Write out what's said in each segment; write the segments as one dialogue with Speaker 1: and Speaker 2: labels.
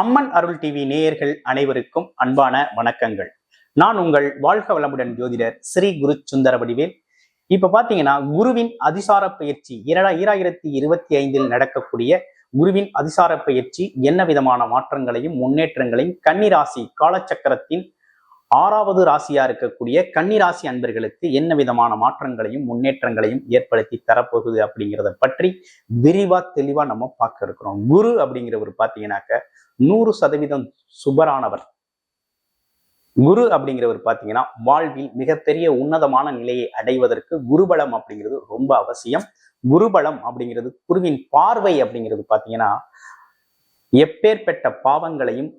Speaker 1: அம்மன் அருள் TV நேயர்கள் அனைவருக்கும் அன்பான வணக்கங்கள். நான் உங்கள் வாழ்க வளமுடன் ஜோதிடர் ஸ்ரீ குரு சுந்தர வடிவேல். இப்ப பாத்தீங்கன்னா குருவின் அதிசார பயிற்சி இரடா ஈராயிரத்தி இருபத்தி ஐந்தில் நடக்கக்கூடிய குருவின் அதிசார பயிற்சி என்ன விதமான மாற்றங்களையும் முன்னேற்றங்களையும் கன்னிராசி காலச்சக்கரத்தின் ஆறாவது ராசியா இருக்கக்கூடிய கன்னிராசி அன்பர்களுக்கு என்ன விதமான மாற்றங்களையும் முன்னேற்றங்களையும் ஏற்படுத்தி தரப்போகுது அப்படிங்கிறத பற்றி விரிவா தெளிவா நம்ம பார்க்க இருக்கிறோம். குரு அப்படிங்கிறவர் பாத்தீங்கன்னாக்க நூறு சதவீதம் சுபரானவர். குரு அப்படிங்கிறவர் பாத்தீங்கன்னா வாழ்வில் மிகப்பெரிய உன்னதமான நிலையை அடைவதற்கு குருபலம் அப்படிங்கிறது ரொம்ப அவசியம். குருபலம் அப்படிங்கிறது குருவின் பார்வை அப்படிங்கிறது பாத்தீங்கன்னா எப்பேற்பட்ட பாவங்களையும்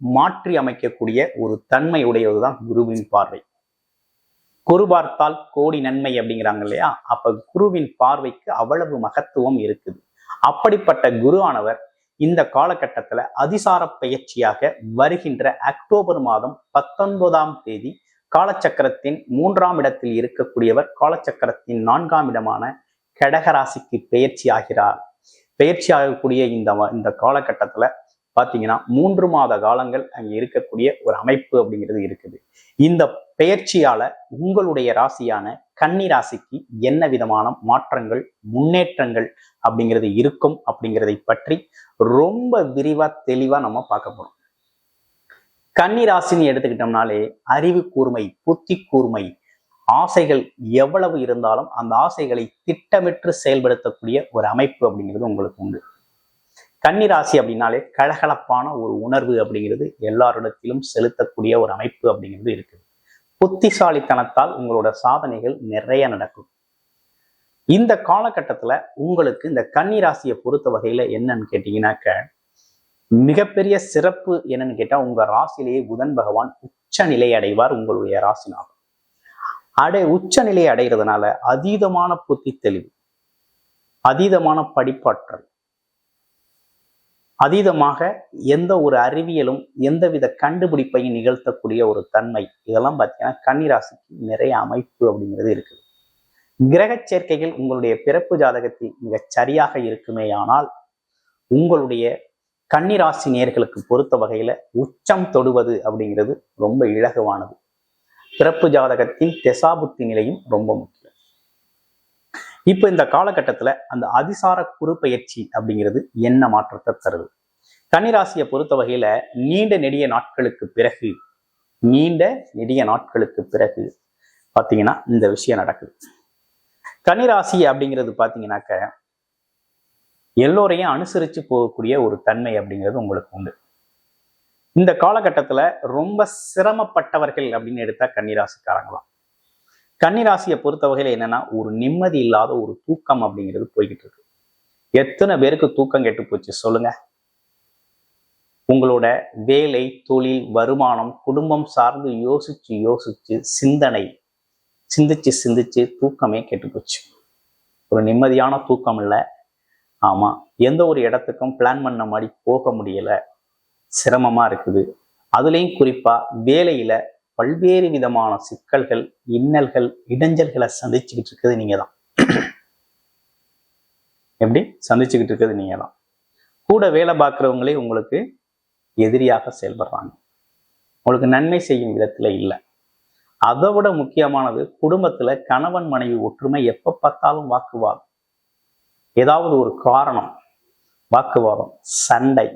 Speaker 1: மாற்றி அமைக்கக்கூடிய ஒரு தன்மை உடையதுதான் குருவின் பார்வை. குரு பார்த்தால் கோடி நன்மை அப்படிங்கிறாங்க இல்லையா? அப்ப குருவின் பார்வைக்கு அவ்வளவு மகத்துவம் இருக்குது. அப்படிப்பட்ட குரு ஆனவர் இந்த காலகட்டத்துல அதிசார பயிற்சியாக வருகின்ற அக்டோபர் மாதம் பத்தொன்பதாம் தேதி காலச்சக்கரத்தின் மூன்றாம் இடத்தில் இருக்கக்கூடியவர் காலச்சக்கரத்தின் நான்காம் இடமான கடகராசிக்கு பெயர்ச்சி ஆகிறார். பெயர்ச்சி ஆகக்கூடிய இந்த இந்த காலகட்டத்துல பாத்தீங்கன்னா மூன்று மாத காலங்கள் அங்க இருக்கக்கூடிய ஒரு அமைப்பு அப்படிங்கிறது இருக்குது. இந்த பெயர்ச்சியால உங்களுடைய ராசியான கன்னி ராசிக்கு என்ன விதமான மாற்றங்கள் முன்னேற்றங்கள் அப்படிங்கிறது இருக்கும் அப்படிங்கிறதை பற்றி ரொம்ப விரிவா தெளிவா நம்ம பார்க்க போறோம். கன்னி ராசின்னு எடுத்துக்கிட்டோம்னாலே அறிவு கூர்மை புத்தி கூர்மை ஆசைகள் எவ்வளவு இருந்தாலும் அந்த ஆசைகளை திட்டமிட்டு செயல்படுத்தக்கூடிய ஒரு அமைப்பு அப்படிங்கிறது உங்களுக்கு உண்டு. கன்னிராசி அப்படின்னாலே கலகலப்பான ஒரு உணர்வு அப்படிங்கிறது எல்லாரிடத்திலும் செலுத்தக்கூடிய ஒரு அமைப்பு அப்படிங்கிறது இருக்குது. புத்திசாலித்தனத்தால் உங்களோட சாதனைகள் நிறைய நடக்கும். இந்த காலகட்டத்துல உங்களுக்கு இந்த கன்னிராசியை பொறுத்த வகையில என்னன்னு கேட்டீங்கன்னாக்க மிகப்பெரிய சிறப்பு என்னன்னு கேட்டா உங்க ராசியிலேயே புதன் பகவான் உச்ச நிலை அடைவார் உங்களுடைய ராசினாகும் அடை உச்ச நிலையை அடைகிறதுனால அதீதமான புத்தி தெளிவு அதீதமான படிப்பாற்றல் அதீதமாக எந்த ஒரு அறிவியலும் எந்தவித கண்டுபிடிப்பையும் நிகழ்த்தக்கூடிய ஒரு தன்மை. இதெல்லாம் பார்த்தீங்கன்னா கன்னிராசிக்கு நிறைய அமைப்பு அப்படிங்கிறது இருக்குது. கிரக சேர்க்கைகள் உங்களுடைய பிறப்பு ஜாதகத்தில் மிகச் சரியாக இருக்குமேயானால் உங்களுடைய கன்னிராசி நேர்களுக்கு பொறுத்த வகையில உச்சம் தொடுவது அப்படிங்கிறது ரொம்ப இலகுவானது. பிறப்பு ஜாதகத்தின் தெசாபுத்தி நிலையும் ரொம்ப முக்கியம். இப்ப இந்த காலகட்டத்துல அந்த அதிசார குறு பயிற்சி அப்படிங்கிறது என்ன மாற்றத்தை தருது? கன்னிராசியை பொறுத்த வகையில நீண்ட நெடிய நாட்களுக்கு பிறகு நீண்ட நெடிய நாட்களுக்கு பிறகு பார்த்தீங்கன்னா இந்த விஷயம் நடக்குது. கன்னிராசி அப்படிங்கிறது பார்த்தீங்கன்னாக்க எல்லோரையும் அனுசரிச்சு போகக்கூடிய ஒரு தன்மை அப்படிங்கிறது உங்களுக்கு உண்டு. இந்த காலகட்டத்துல ரொம்ப சிரமப்பட்டவர்கள் அப்படின்னு எடுத்தா கன்னிராசிக்காரங்களாம் கன்னிராசியை பொறுத்த வகையில என்னன்னா ஒரு நிம்மதி இல்லாத ஒரு தூக்கம் அப்படிங்கிறது போய்கிட்டு இருக்கு. எத்தனை பேருக்கு தூக்கம் கெட்டு போச்சு சொல்லுங்க. உங்களோட வேலை தொழில் வருமானம் குடும்பம் சார்ந்து யோசிச்சு யோசிச்சு சிந்தனை சிந்திச்சு சிந்திச்சு தூக்கமே கெட்டு போச்சு. ஒரு நிம்மதியான தூக்கம் இல்லை. ஆமா எந்த ஒரு இடத்துக்கும் பிளான் பண்ண மாதிரி போக முடியல. சிரமமா இருக்குது. அதுலேயும் குறிப்பா வேலையில பல்வேறு விதமான சிக்கல்கள் இன்னல்கள் இடைஞ்சல்களை சந்திச்சுக்கிட்டு இருக்கிறது நீங்க தான் எப்படி? சந்திச்சுக்கிட்டு இருக்கிறது நீங்க தான் கூட வேலை பார்க்குறவங்களே உங்களுக்கு எதிரியாக செயல்படுறாங்க. உங்களுக்கு நன்மை செய்யும் விதத்துல இல்லை. அதை விட முக்கியமானது குடும்பத்துல கணவன் மனைவி ஒற்றுமை எப்ப பார்த்தாலும் வாக்குவாதம். ஏதாவது ஒரு காரணம் வாக்குவாதம் சண்டை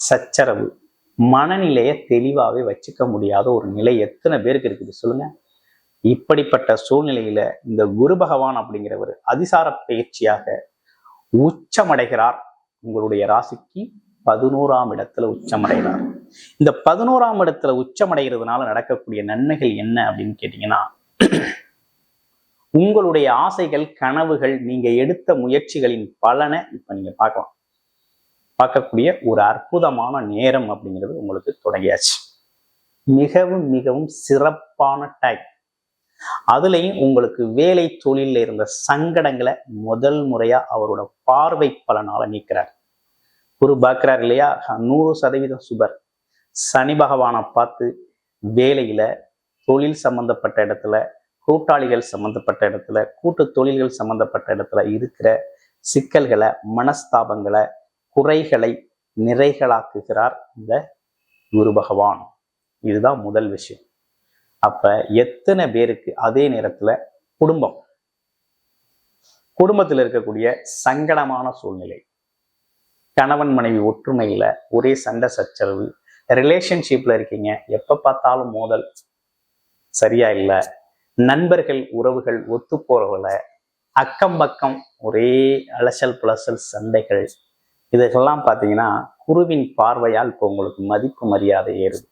Speaker 1: சச்சரவு மனநிலையை தெளிவாகவே வச்சுக்க முடியாத ஒரு நிலை எத்தனை பேருக்கு இருக்குது சொல்லுங்க. இப்படிப்பட்ட சூழ்நிலையில இந்த குரு பகவான் அப்படிங்கிறவர் அதிசார பயிற்சியாக உச்சமடைகிறார். உங்களுடைய ராசிக்கு பதினோராம் இடத்துல உச்சமடைகிறார். இந்த பதினோராம் இடத்துல உச்சமடைகிறதுனால நடக்கக்கூடிய நன்மைகள் என்ன அப்படின்னு கேட்டீங்கன்னா உங்களுடைய ஆசைகள் கனவுகள் நீங்க எடுத்த முயற்சிகளின் பலனை இப்ப நீங்க பார்க்கலாம். பார்க்கக்கூடிய ஒரு அற்புதமான நேரம் அப்படிங்கிறது உங்களுக்கு தொடங்கியாச்சு. மிகவும் மிகவும் சிறப்பான டைம் அதுலேயும் உங்களுக்கு வேலை தொழிலில் இருந்த சங்கடங்களை முதல் முறையா அவரோட பார்வை பலனால நீக்கிறார். குரு பார்க்கிறார் இல்லையா? நூறு சதவீதம் சுபர். சனி பகவானை பார்த்து வேலையில தொழில் சம்பந்தப்பட்ட இடத்துல கூட்டாளிகள் சம்பந்தப்பட்ட இடத்துல கூட்டு தொழில்கள் சம்பந்தப்பட்ட இடத்துல இருக்கிற சிக்கல்களை மனஸ்தாபங்களை குறைகளை நிறைகளாக்குகிறார் இந்த குரு பகவான். இதுதான் முதல் விஷயம். அப்ப எத்தனை பேருக்கு அதே நேரத்துல குடும்பம்? குடும்பத்தில் இருக்கக்கூடிய சங்கடமான சூழ்நிலை. கணவன் மனைவி ஒற்றுமையில ஒரே சண்டை சச்சரவு. ரிலேஷன்ஷிப்ல இருக்கீங்க. எப்ப பார்த்தாலும் மோதல். சரியா இல்லை. நண்பர்கள் உறவுகள் ஒத்து போறவங்கள அக்கம் பக்கம் ஒரே அலசல் புலசல் சண்டைகள். இதுக்கெல்லாம் பார்த்தீங்கன்னா குருவின் பார்வையால் இப்போ உங்களுக்கு மதிப்பு மரியாதை ஏறுது.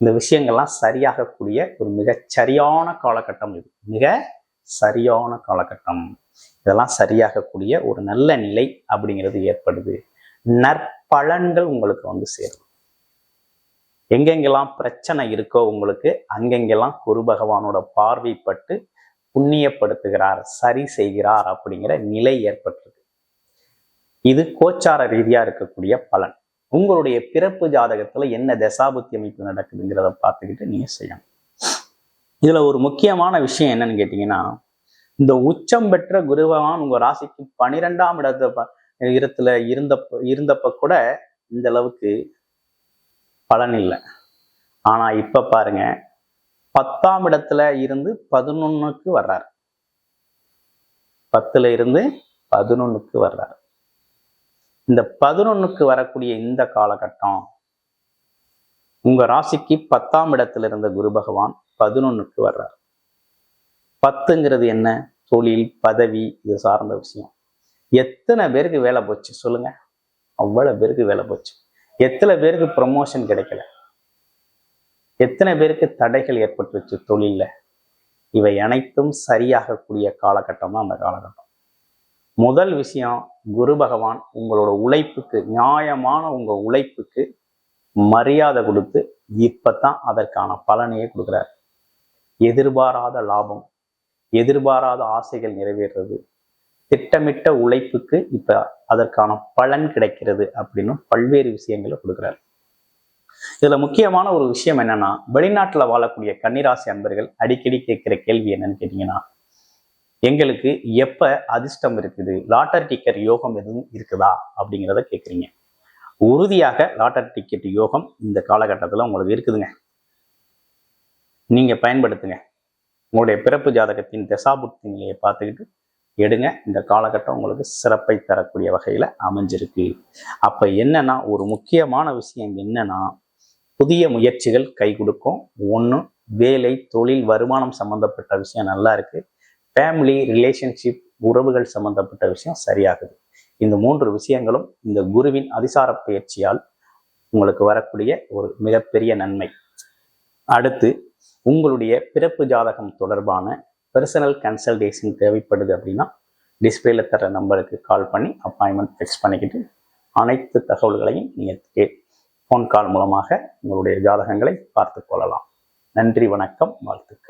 Speaker 1: இந்த விஷயங்கள்லாம் சரியாகக்கூடிய ஒரு மிக சரியான காலகட்டம் இது. மிக சரியான காலகட்டம். இதெல்லாம் சரியாகக்கூடிய ஒரு நல்ல நிலை அப்படிங்கிறது ஏற்படுது. நற்பலன்கள் உங்களுக்கு வந்து சேரும். எங்கெங்கெல்லாம் பிரச்சனை இருக்கோ உங்களுக்கு அங்கெங்கெல்லாம் குரு பகவானோட பார்வைப்பட்டு புண்ணியப்படுத்துகிறார் சரி செய்கிறார் அப்படிங்கிற நிலை ஏற்பட்டிருக்கு. இது கோச்சார ரீதியா இருக்கக்கூடிய பலன். உங்களுடைய பிறப்பு ஜாதகத்துல என்ன தசாபுத்தி அமைப்பு நடக்குதுங்கிறத பார்த்துக்கிட்டு நீங்க செய்யணும். இதுல ஒரு முக்கியமான விஷயம் என்னன்னு கேட்டீங்கன்னா இந்த உச்சம் பெற்ற குருவான் உங்க ராசிக்கு பனிரெண்டாம் இடத்த இடத்துல இருந்தப்ப இருந்தப்ப கூட இந்த அளவுக்கு பலன் இல்லை. ஆனா இப்ப பாருங்க பத்தாம் இடத்துல இருந்து பதினொன்னுக்கு வர்றார். பத்துல இருந்து பதினொன்னுக்கு வர்றார். இந்த பதினொன்னுக்கு வரக்கூடிய இந்த காலகட்டம் உங்க ராசிக்கு பத்தாம் இடத்துல இருந்த குரு பகவான் பதினொன்னுக்கு வர்றார். பத்துங்கிறது என்ன? தொழில் பதவி இது சார்ந்த விஷயம். எத்தனை பேருக்கு வேலை போச்சு சொல்லுங்க. அவ்வளவு பேருக்கு வேலை போச்சு. எத்தனை பேருக்கு ப்ரமோஷன் கிடைக்கல? எத்தனை பேருக்கு தடைகள் ஏற்பட்டுருச்சு தொழில்ல? இவை அனைத்தும் சரியாகக்கூடிய காலகட்டம் தான் அந்த காலகட்டம். முதல் விஷயம் குரு பகவான் உங்களோட உழைப்புக்கு நியாயமான உங்க உழைப்புக்கு மரியாதை கொடுத்து இப்பதான் அதற்கான பலனையே கொடுக்குறார். எதிர்பாராத லாபம் எதிர்பாராத ஆசைகள் நிறைவேறது திட்டமிட்ட உழைப்புக்கு இப்ப அதற்கான பலன் கிடைக்கிறது அப்படின்னு பல்வேறு விஷயங்களை கொடுக்குறாரு. இதுல முக்கியமான ஒரு விஷயம் என்னன்னா வெளிநாட்டுல வாழக்கூடிய கன்னிராசி அன்பர்கள் அடிக்கடி கேட்கிற கேள்வி என்னன்னு கேட்டீங்கன்னா எங்களுக்கு எப்போ அதிர்ஷ்டம் இருக்குது? லாட்டர் டிக்கெட் யோகம் எதுவும் இருக்குதா? அப்படிங்கிறத கேட்குறீங்க உறுதியாக லாட்டர் டிக்கெட் யோகம் இந்த காலகட்டத்தில் உங்களுக்கு இருக்குதுங்க. நீங்கள் பயன்படுத்துங்க. உங்களுடைய பிறப்பு ஜாதகத்தின் தசாபுக்தி நிலையை பார்த்துக்கிட்டு எடுங்க. இந்த காலகட்டம் உங்களுக்கு சிறப்பை தரக்கூடிய வகையில் அமைஞ்சிருக்கு. அப்போ என்னன்னா ஒரு முக்கியமான விஷயம் என்னன்னா புதிய முயற்சிகள் கை கொடுக்கும். ஒன்று வேலை தொழில் வருமானம் சம்மந்தப்பட்ட விஷயம் நல்லா இருக்கு. ஃபேமிலி ரிலேஷன்ஷிப் உறவுகள் சம்பந்தப்பட்ட விஷயம் சரியாகுது. இந்த மூன்று விஷயங்களும் இந்த குருவின் அதிசார பயிற்சியால் உங்களுக்கு வரக்கூடிய ஒரு மிகப்பெரிய நன்மை. அடுத்து உங்களுடைய பிறப்பு ஜாதகம் தொடர்பான பர்சனல் கன்சல்டேஷன் தேவைப்படுது அப்படின்னா டிஸ்பிளேல தர நம்பருக்கு கால் பண்ணி அப்பாயின்மெண்ட் ஃபிக்ஸ் பண்ணிக்கிட்டு அனைத்து தகவல்களையும் நீங்கள் ஃபோன் கால் மூலமாக உங்களுடைய ஜாதகங்களை பார்த்து கொள்ளலாம். நன்றி வணக்கம் வாழ்த்துக்கள்.